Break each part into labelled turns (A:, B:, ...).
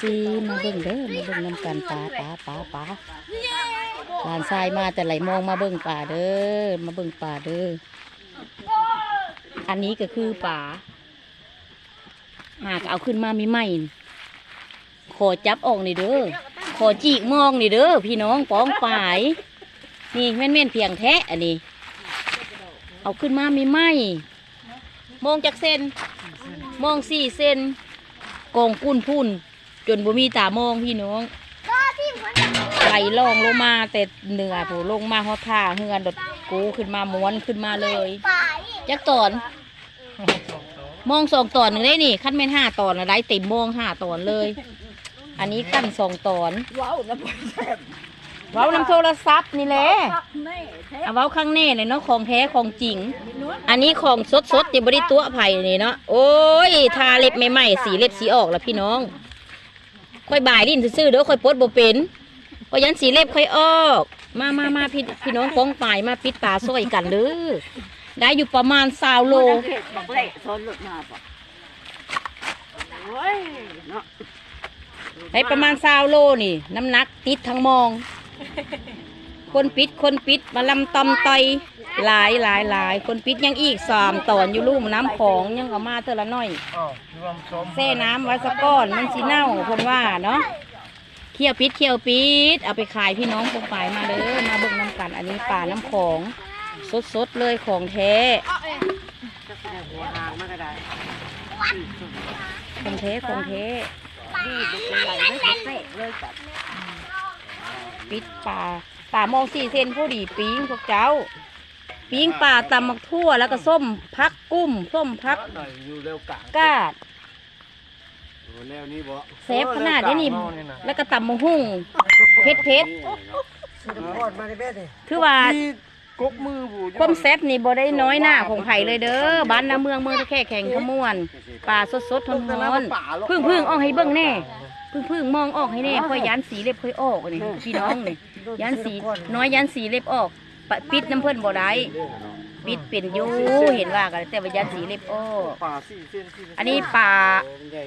A: ซีมาเบิ่งเด้อมาเบิ่งน้ำกันปลาปลาปลาปลาหลานทรายมาแต่ไหลมองมาเบิ่งป่าเด้อมาเบิ่งป่าเด้ออันนี้ก็คือป่าหากเอาขึ้นมามีไหมขอจับออกนี่เด้อขอจีกมองนี่เด้อพี่น้องป้องป่ายนี่แม่นแม่นเพียงแท้อันนี้ เอาขึ้นมามีไหมมองจากเส้นมองสี่เส้นกองกุ้นพุ่น จนบ่มีตามองพี่น้องไหลล่องลงมาแต่เหนือผู้ลงมาฮอดท่าเฮือนดดกูขึ้นมาม้วนขึ้นมาเลยจักตอน มองสองตอนหนึ่งได้นี่ขั้นแม่นห้าตอนอะไรเต็มมองห้าตอนเลย อันนี้ขั้นสองตอน
B: ว้าวแล้วบ่แซ่บ
A: เว้าน้ำโทรศัพท์นี่แหละ
B: ปักแน่แท้
A: เอาเว้าข้างแน่เลยเนาะของแท้ของจริง อันนี้ของสดสดๆยังบริตัวไผ่นี่เนาะโอ้ยทาเล็บใหม่ๆสีเล็บสีออกแล้วพี่น้อง ค่อยบ่ายลิ้นซื่อๆเด้อค่อยปลดบ่เป็นก็ยันสีเล็บค่อยออก มามามาพี่พี่น้องฟ้องป่ายมาปิดตาซอยกันเด้อได้อยู่ประมาณสาวโล
B: เฮ็ดบักเละซอนหลุดมาบ่โอ้ยเนาะ
A: ได้ประมาณสาวโลนี่ น้ำหนักติดทั้งมอง คนปิดคนปิดมาลำตำไต หลายหลายหลายคนปิดยังอีกสามตอนอยู่ลูกน้ำของยังเอามาเท่าละน้อย
C: อ้าวรวมสม
A: แช่น้ำไว้สักก้อนมันสิเน่าคนว่าเนาะเคี่ยวปิดเคี่ยวปิดเอาไปขายพี่น้องปงปายมาเลยมาเบิ่งน้ำกันอันนี้ป่าน้ำของสดสดๆเลยของแท้
B: จะแสดงหัวหางมันก็ได้
A: ของแท้ของแท้
B: ดีบ่เป็นไรไม่เตะเลยกับ
A: ปิดป่าป่ามองสี่เซนผู้ดีปิ้งพวกเจ้า ปิ้งป่าตำมักทั่วแล้วก็ส้มพักกุ้มส้มพัก
C: หน่อยอยู่เร็วกลาง
A: กาด
C: โอ้แล้วนี่บ่
A: เซฟขนาดนี้นี่แล้วก็ตำมะหุ่งเผ็ดเผ็ดๆคือว่า
C: นี่กกมือผู้
A: ความแซ่บนี่บ่ได้น้อยหน้าของไผ่เลยเด้อบ้านนาเมืองเมืองตะแค่แข่งขมวนป่าสดสดๆทนทนๆพึ่งพึ่งออกให้เบิ่งแน่พึ่งพึ่งมองออกให้แน่ค่อยยันสีเล็บค่อยออกนี่พี่น้องนี่ยันสีน้อยยันสีเล็บออก ปะปิดน้ำเพิ่นบ่ได้ปิดเป็นอยู่เห็นว่ากันแต่ว่ายันสีเล็บออก
C: ป่าสี่เส้นสี่
A: อันนี้ป่า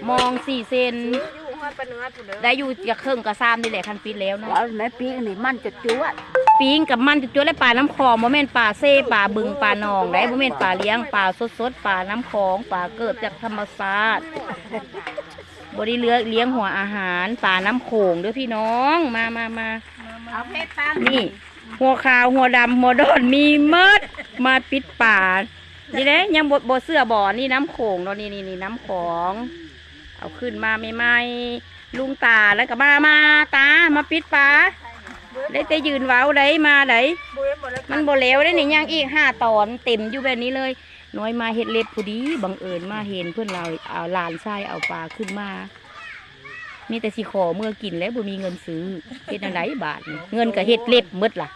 A: มองสี่เซน
B: อยู่ฮอดปานเนื้อพุ่นเด้อ
A: ได้อยู่จะเครื่องกระซามนี่แหละคันปิดแล้วเนาะ
B: แล้วแม่ปีกนี่มันจะจวด
A: ปิงกับมันจะตัวและปลาน้ำคลองโมเมนปลาเซ่ปลาบึงปลาหนองได้โมเมนปลาเลี้ยงปลาสดสดๆปลาน้ำคลองปลาเกิดจากธรรมชาติบริเลือกเลี้ยงหัวอาหารปลาน้ำโขงเด้วยพี่น้องมามามา
B: เอาเพชรตั้ง
A: นี่ หัวขาวหัวดำหัวดอนมีเมดมาปิดป่านี่นะยังบดบเสื้อบ่อนี่น้ำโขงเนาะนี่นี่นี่น้ำของ เอาขึ้นมาใหม่ๆลุงตาแล้วก็มามาตามาปิดป่าได้แต่ยืนเว้าได้มาได้
B: บ่เห็นบ่ได้
A: มันบ่แล้วได้นี่ยังอีกห้าตอนเต็มอยู่แบบนี้เลย น้อยมาเห็ดเล็บพอดีบังเอิญมาเห็นเพื่อนเราเอาลานชายเอาปลาขึ้นมามีแต่สิขอเมื่อกินแล้วบ่มีเงินซื้อเฮ็ดอะไรบาทเงินก็เฮ็ดเล็บหมดล่ะ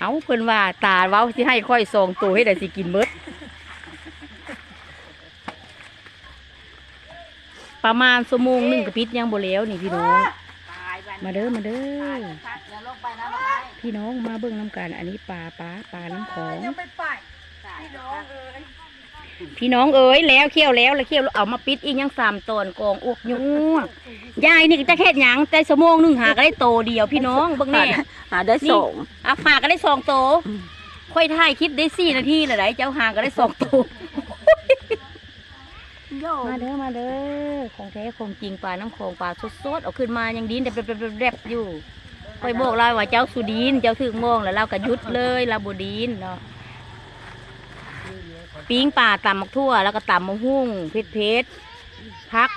A: เอาเพิ่นว่าตาเว้าสิให้ค่อยซองตัวให้ได้สิกินหมดประมาณชั่วโมงหนึ่งก็ปิดยังบ่แล้วนี่พี่น้อง มาเด้อมาเด้อพี่น้องมาเบิ่งน้ำกันอันนี้ปลาปลาปลาน้ำของ
B: ยังไปไป พี่น้องเอ้ย
A: พี่น้องเอ๋ยแล้วเคี่ยวแล้วแล้วเคี่ยวเอามาปิดอีกยังสามตอนกองอกยุ่งยายนี่ก็จะแค่หยังแต่ชั่วโมงหนึงหาก็ได้โตเดียวพี่น้องเบิ่งแน่
B: หาได้ส่ง
A: อะหาก็ได้สองโตค่อยถ่ายคลิปได้สี่นาทีเลยได้เจ้าหาก็ได้สองโต
B: โย
A: มาเด้อมาเด้อของแท้ของจริงปลาน้ำของปลาสดๆเอาขึ้นมายังดินแดบๆๆๆอยู่ค่อยบอกเราว่าเจ้าสุดินเจ้าถึงโมองแล้วเราก็หยุดเลยเราบดินเนาะ ปิ้งปลาตำมักทั่ว แล้วก็ตำมะฮุ่งเผ็ดเผ็ดๆพัก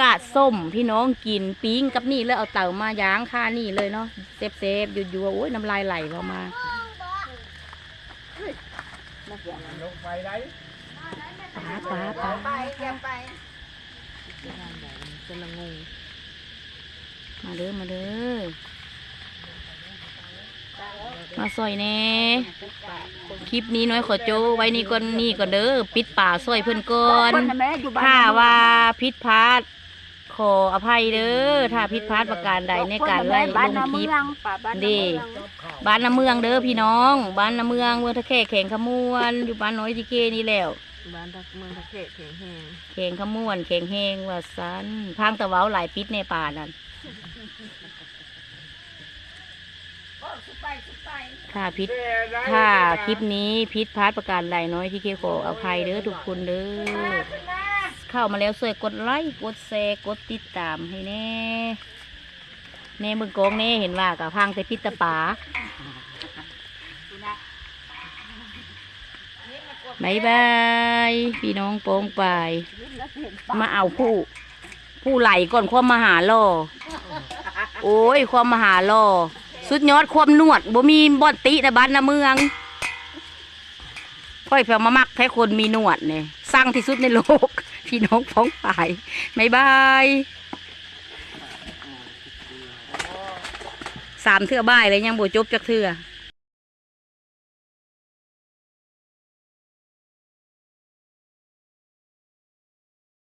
A: กาดส้มพี่น้องกินปิ้งกับนี่แล้วเอาเต่ามาย่างค่านี่เลยเนาะเซฟเซฟหยุดๆโอ้ยน้ำลายไหลออกมา
C: ลงไปได้
A: ปลาปลาปลา
B: ไปแกไป
A: มาเด้อมาเด้อ มาซอยแหน่คลิปนี้น้อยขอโจไว้นี่ก่อนนี่ก่อนเด้อปิดป่าซอยเพิ่นก่อน
B: คนน่ะแม่อยู่บ้าน
A: ถ้าว่าพิษพลาดขออภัยเด้อถ้าพิษพลาดประการใดในการไล่
B: บ้าน
A: ลง
B: นา
A: ค
B: เมื
A: ลิป
B: องป่าบ้านนา
A: ดี
B: เมือง
A: บ้านน้ำเมืองเด้อพี่น้อง บ้านน้ำเมืองเมืองทะแค่แข่งขมวน อยู่บ้านน้อยทีเคนี่แหล้ว
B: บ้านตะเมืองตะเขะแข็งแห้ง
A: เข่งขมวนเข่งเฮงว่าสันพังตะเว้าหลายปิดในป่านั่น ถ้าพิษถ้าคลิปนี้พิษพลาดประการใดน้อยที่เคขออภัยเด้อทุกคนเด้อเข้ามาแล้วช่วยกดไลค์กดแชร์กดติดตามให้แน่แน่มึงโกงแน่เห็นว่ากับพังแต่พิษตะป่าบายบายพี่น้องโป้งไปายมาเอาผู้ผู้ไหลก่อนความมหาล่อโอ้ยความมหาล่อ สุดยอดความนวดบ่มีบ่อนตินะบ้านนะเมืองค่อยเพียมามักแค่คนมีหนวดเนี่ยสร้างที่สุดในโลก พี่น้องพ้องฝ่ายไม่บายสามเทื่อบ่ายเลยยังบ่จบจากเทื่อ